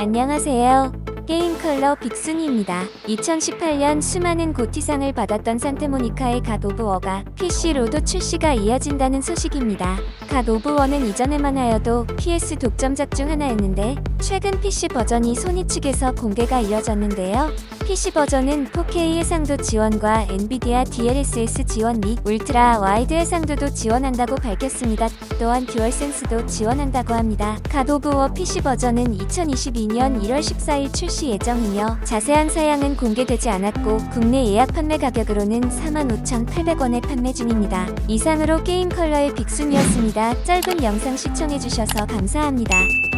안녕하세요. 게임 컬러 빅순이입니다. 2018년 수많은 고티상을 받았던 산타모니카의 갓 오브 워가 PC로도 출시가 이어진다는 소식입니다. 갓 오브 워는 이전에만 하여도 PS 독점작 중 하나였는데 최근 PC 버전이 소니 측에서 공개가 이어졌는데요. PC 버전은 4K 해상도 지원과 엔비디아 DLSS 지원 및 울트라 와이드 해상도도 지원한다고 밝혔습니다. 또한 듀얼센스도 지원한다고 합니다. 갓 오브 워 PC 버전은 2022년 1월 14일 출시 예정이며 자세한 사양은 공개되지 않았고 국내 예약 판매 가격으로는 45,800원에 판매 중입니다. 이상으로 게임 컬러의 빅순이었습니다. 짧은 영상 시청해주셔서 감사합니다.